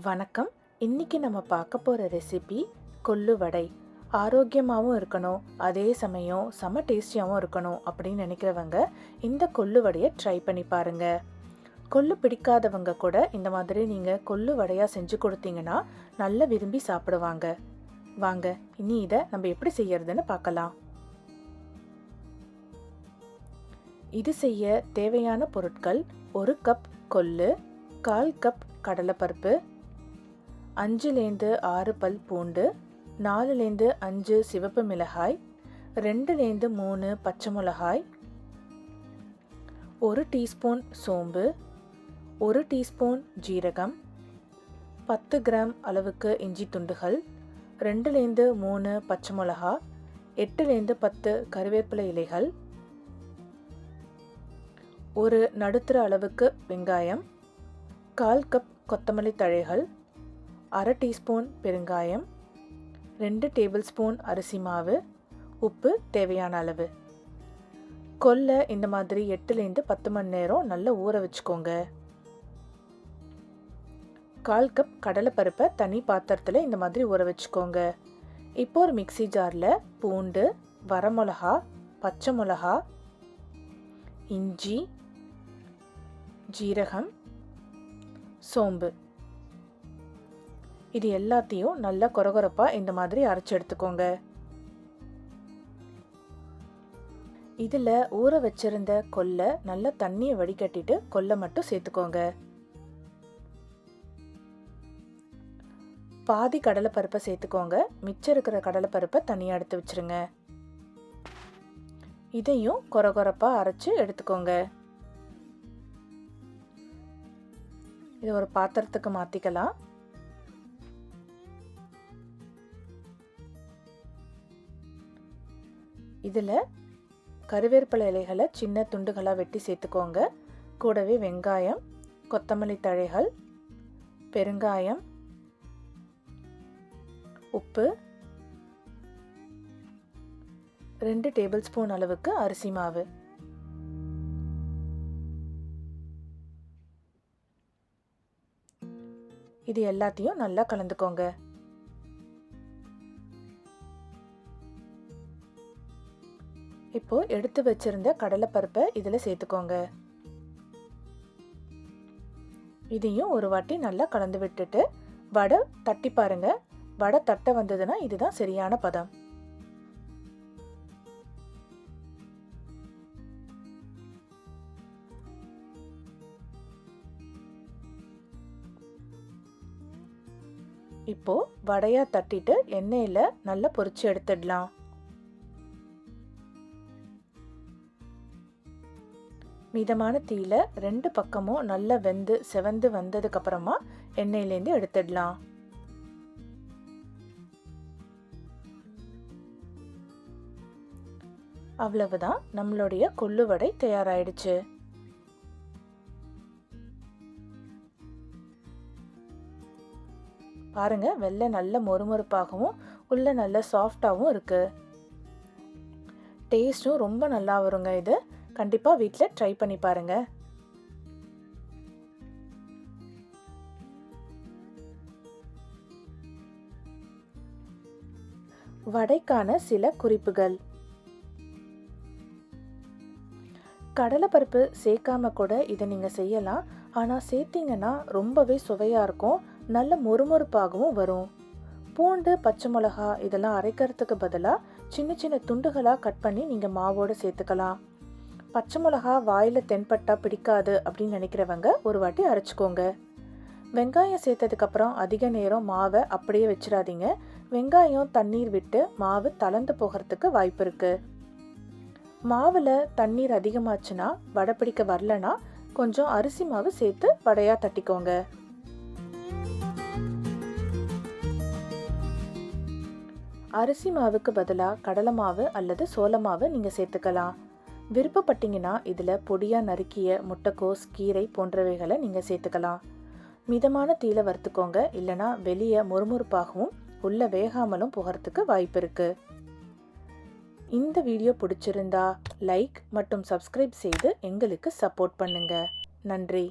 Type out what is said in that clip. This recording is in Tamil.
வணக்கம். இன்னைக்கு நம்ம பார்க்க போகிற ரெசிபி கொள்ளு வடை. ஆரோக்கியமாகவும் இருக்கணும். அதே சமயம் செம டேஸ்டியாகவும் இருக்கணும் அப்படின்னு நினைக்கிறவங்க இந்த கொல்லு வடையை ட்ரை பண்ணி பாருங்க. கொள்ளு பிடிக்காதவங்க கூட இந்த மாதிரி நீங்கள் கொல்லு வடையாக செஞ்சு கொடுத்தீங்கன்னா நல்லா விரும்பி சாப்பிடுவாங்க. வாங்க இனி இதை நம்ம எப்படி செய்யறதுன்னு பார்க்கலாம். இது செய்ய தேவையான பொருட்கள் ஒரு கப் கொள்ளு கால் கப் கடலைப்பருப்பு அஞ்சுலேருந்து ஆறு பல் பூண்டு நாலுலேருந்து அஞ்சு சிவப்பு மிளகாய் ரெண்டுலேருந்து மூணு பச்சை மிளகாய் ஒரு டீஸ்பூன் சோம்பு ஒரு டீஸ்பூன் ஜீரகம் பத்து கிராம் அளவுக்கு இஞ்சி துண்டுகள் ரெண்டுலேருந்து மூணு பச்சை மிளகா எட்டுலேருந்து பத்து கருவேப்பிலை இலைகள் ஒரு நடுத்தர அளவுக்கு வெங்காயம் கால் கப் கொத்தமல்லி தழைகள் அரை டீஸ்பூன் பெருங்காயம் ரெண்டு டேபிள் ஸ்பூன் அரிசி மாவு உப்பு தேவையான அளவு. கொல்லை இந்த மாதிரி எட்டுலேருந்து பத்து மணி நேரம் நல்லா ஊற வச்சுக்கோங்க. கால் கப் கடலைப்பருப்பை தனி பாத்திரத்தில் இந்த மாதிரி ஊற வச்சுக்கோங்க. இப்போ ஒரு மிக்சி ஜாரில் பூண்டு வரமிளகா பச்சை மிளகா இஞ்சி ஜீரகம் சோம்பு. இது எல்லாத்தையும் நல்லா கொரகொரப்பாக இந்த மாதிரி அரைச்சி எடுத்துக்கோங்க. இதில் ஊற வச்சிருந்த கொல்லை நல்லா தண்ணியை வடிகட்டிட்டு கொல்லை மட்டும் சேர்த்துக்கோங்க. பாதி கடலைப்பருப்பை சேர்த்துக்கோங்க. மிச்சம் இருக்கிற கடலைப்பருப்பை தனியாக எடுத்து வச்சிருங்க. இதையும் கொரகொரப்பாக அரைச்சி எடுத்துக்கோங்க. இதை ஒரு பாத்திரத்துக்கு மாற்றிக்கலாம் இதில் கருவேப்பிலை இலைகளை சின்ன துண்டுகளாக வெட்டி சேர்த்துக்கோங்க. கூடவே வெங்காயம் கொத்தமல்லி தழைகள் பெருங்காயம் உப்பு ரெண்டு டேபிள் ஸ்பூன் அளவுக்கு அரிசி மாவு. இது எல்லாத்தையும் நல்லா கலந்துக்கோங்க. இப்போ எடுத்து வச்சிருந்த கடலைப்பருப்பை இதில் சேர்த்துக்கோங்க. இதையும் ஒரு வாட்டி நல்லா கலந்து விட்டுட்டு வடை தட்டி பாருங்க. வடை தட்ட வந்ததுன்னா இதுதான் சரியான பதம். இப்போ வடையா தட்டிட்டு எண்ணெயில நல்லா பொரிச்சு எடுத்துடலாம். மிதமான தீயில ரெண்டு பக்கமும் நல்லா வெந்து செவந்து வந்ததுக்கு அப்புறமா எண்ணெயிலேருந்து எடுத்துடலாம். அவ்வளவுதான் நம்மளுடைய கொள்ளு வடை தயாராயிடுச்சு. பாருங்க வெள்ளை நல்ல மொறுமொறுப்பாகவும் உள்ள நல்ல சாஃப்டாகவும் இருக்கு. டேஸ்ட்டும் ரொம்ப நல்லா வருங்க இது. கண்டிப்பாக வீட்டில் ட்ரை பண்ணி பாருங்கள் வடைக்கான சில குறிப்புகள். கடலைப்பருப்பு சேர்க்காம கூட இதை நீங்கள் செய்யலாம். ஆனால் சேர்த்தீங்கன்னா ரொம்பவே சுவையாக இருக்கும். நல்ல மொறுமொறுப்பாகவும் வரும். பூண்டு பச்சை மிளகா இதெல்லாம் அரைக்கிறதுக்கு பதிலாக சின்ன சின்ன துண்டுகளாக கட் பண்ணி நீங்கள் மாவோடு சேர்த்துக்கலாம். பச்சை மிளகா வாயில் தென்பட்டா பிடிக்காது அப்படின்னு நினைக்கிறவங்க ஒரு வாட்டி அரைச்சிக்கோங்க. வெங்காயம் சேர்த்ததுக்கப்புறம் அதிக நேரம் மாவை அப்படியே வச்சிடாதீங்க. வெங்காயம் தண்ணீர் விட்டு மாவு தளர்ந்து போகிறதுக்கு வாய்ப்பு இருக்குது மாவில் தண்ணீர் அதிகமாச்சுன்னா வடை பிடிக்க வரலனா கொஞ்சம் அரிசி மாவு சேர்த்து வடையாக தட்டிக்கோங்க. அரிசி மாவுக்கு பதிலாக கடலை மாவு அல்லது சோள மாவு நீங்கள் சேர்த்துக்கலாம். விருப்பப்பட்டீங்கன்னா இதில் பொடியாக நறுக்கிய முட்டைக்கோஸ் கீரை போன்றவைகளை நீங்கள் சேர்த்துக்கலாம். மிதமான தீல வறுத்துக்கோங்க. இல்லைனா வெளியே மொறுமொறுப்பாகவும் உள்ள வேகாமலும் புகிறதுக்கு வாய்ப்பு இருக்குது இந்த வீடியோ பிடிச்சிருந்தா லைக் மற்றும் சப்ஸ்கிரைப் செய்து எங்களுக்கு சப்போர்ட் பண்ணுங்கள் நன்றி.